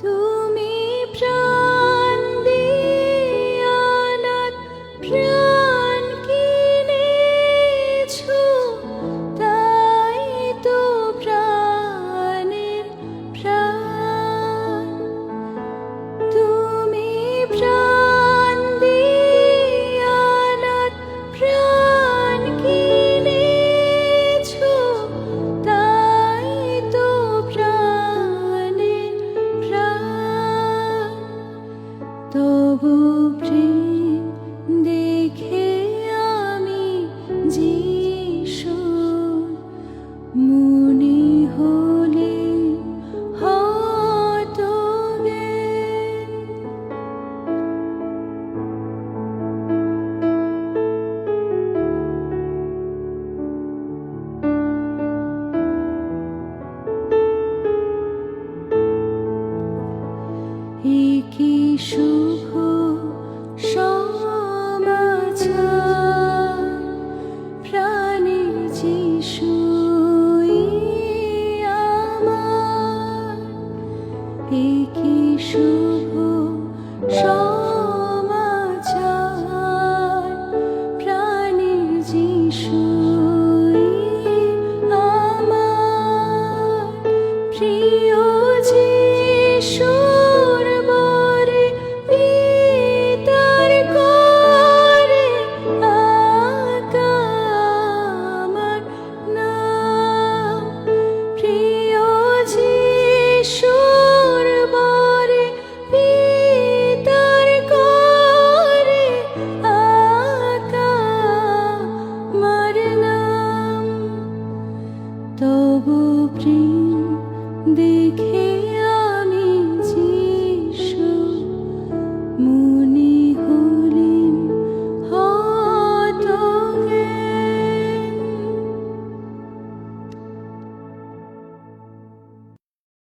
to প্রেম দেখে আমি হলে কি শুভ কি শুভ সমাচার? প্রাণীর যিশু আমার। প্রিয় যিশু প্রেম দেখে